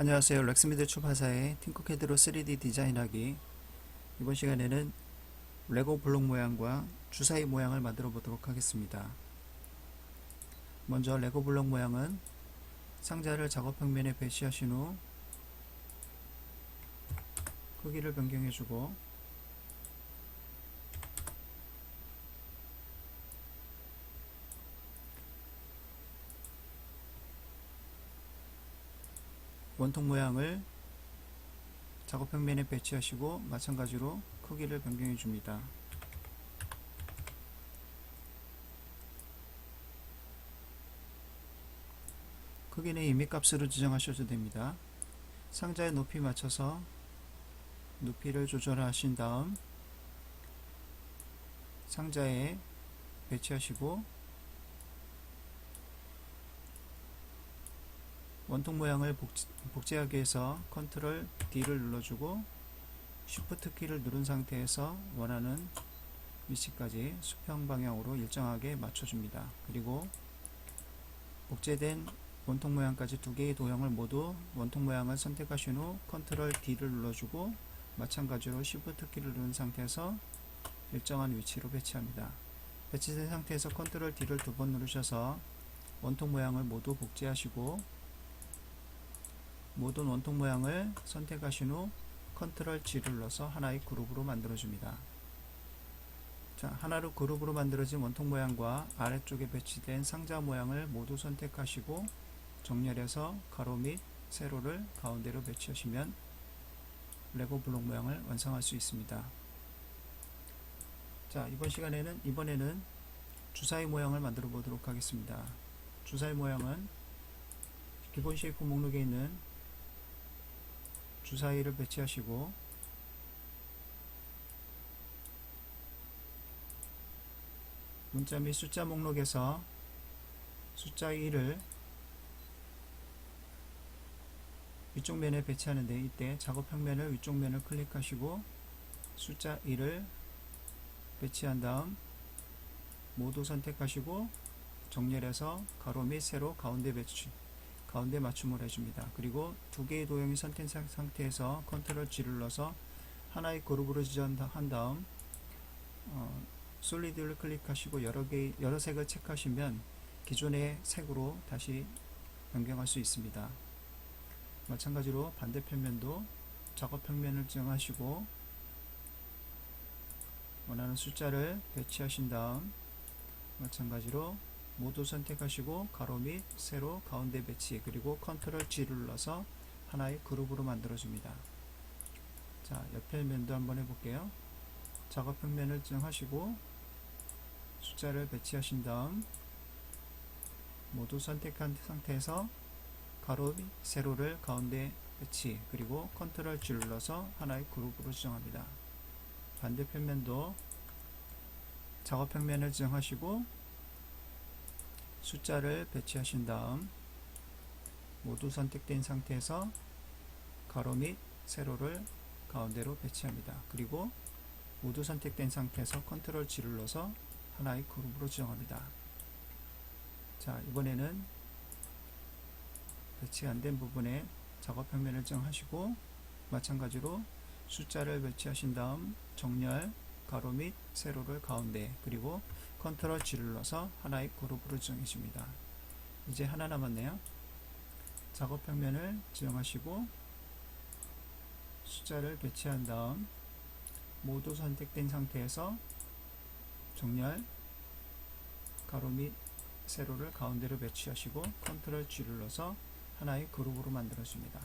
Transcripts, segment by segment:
안녕하세요. 렉스미드 출판사의 팅커캐드로 3D 디자인하기 이번 시간에는 레고 블록 모양과 주사위 모양을 만들어 보도록 하겠습니다. 먼저 레고 블록 모양은 상자를 작업 평면에 배치하신 후 크기를 변경해 주고 원통 모양을 작업 평면에 배치하시고 마찬가지로 크기를 변경해 줍니다. 크기는 이미 값으로 지정하셔도 됩니다. 상자의 높이 맞춰서 높이를 조절하신 다음 상자에 배치하시고 원통 모양을 복제, 복제 하기 위해서 컨트롤 D를 눌러주고 Shift 키를 누른 상태에서 원하는 위치까지 수평 방향으로 일정하게 맞춰줍니다. 그리고 복제된 원통 모양까지 두 개의 도형을 모두 원통 모양을 선택하신 후 컨트롤 D를 눌러주고 마찬가지로 Shift 키를 누른 상태에서 일정한 위치로 배치합니다. 배치된 상태에서 컨트롤 D를 두 번 누르셔서 원통 모양을 모두 복제하시고 모든 원통 모양을 선택하신 후 컨트롤 G를 눌러서 하나의 그룹으로 만들어줍니다. 자, 하나로 그룹으로 만들어진 원통 모양과 아래쪽에 배치된 상자 모양을 모두 선택하시고 정렬해서 가로 및 세로를 가운데로 배치하시면 레고 블록 모양을 완성할 수 있습니다. 자, 이번 시간에는 이번에는 주사위 모양을 만들어 보도록 하겠습니다. 주사위 모양은 기본 쉐이프 목록에 있는 주사위를 배치하시고 문자 및 숫자 목록에서 숫자 1을 위쪽 면에 배치하는데 이때 작업 평면을 위쪽 면을 클릭하시고 숫자 1을 배치한 다음 모두 선택하시고 정렬해서 가로 및 세로 가운데 배치 가운데 맞춤을 해줍니다. 그리고 두 개의 도형이 선택한 상태에서 컨트롤 G를 눌러서 하나의 그룹으로 지정한 다음 어, 솔리드를 클릭하시고 여러 개 여러 색을 체크하시면 기존의 색으로 다시 변경할 수 있습니다. 마찬가지로 반대편 면도 작업 평면을 지정하시고 원하는 숫자를 배치하신 다음 마찬가지로 모두 선택하시고 가로 및 세로 가운데 배치 그리고 컨트롤 G를 눌러서 하나의 그룹으로 만들어 줍니다. 자 옆에 면도 한번 해볼게요. 작업 평면을 지정하시고 숫자를 배치하신 다음 모두 선택한 상태에서 가로 및 세로를 가운데 배치 그리고 컨트롤 G 눌러서 하나의 그룹으로 지정합니다. 반대편 면도 작업 평면을 지정하시고 숫자를 배치하신 다음 모두 선택된 상태에서 가로 및 세로를 가운데로 배치합니다. 그리고 모두 선택된 상태에서 컨트롤 G를 눌러서 하나의 그룹으로 지정합니다. 자 이번에는 배치 안 된 부분에 작업 평면을 지정하시고 마찬가지로 숫자를 배치하신 다음 정렬 가로 및 세로를 가운데 그리고 컨트롤 G를 눌러서 하나의 그룹으로 지정해 줍니다. 이제 하나 남았네요. 작업 평면을 지정하시고 숫자를 배치한 다음 모두 선택된 상태에서 정렬 가로 및 세로를 가운데로 배치하시고 컨트롤 G를 눌러서 하나의 그룹으로 만들어 줍니다.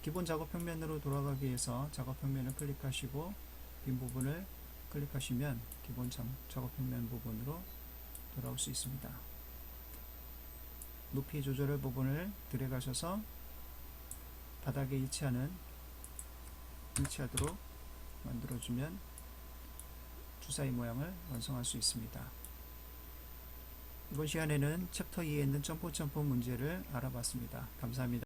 기본 작업 평면으로 돌아가기 위해서 작업 평면을 클릭하시고 빈 부분을 클릭하시면 기본 작업 평면 부분으로 돌아올 수 있습니다. 높이 조절할 부분을 들어가셔서 바닥에 일치하는 일치하도록 만들어주면 주사위 모양을 완성할 수 있습니다. 이번 시간에는 챕터 2에 있는 점프 점프 문제를 알아봤습니다. 감사합니다.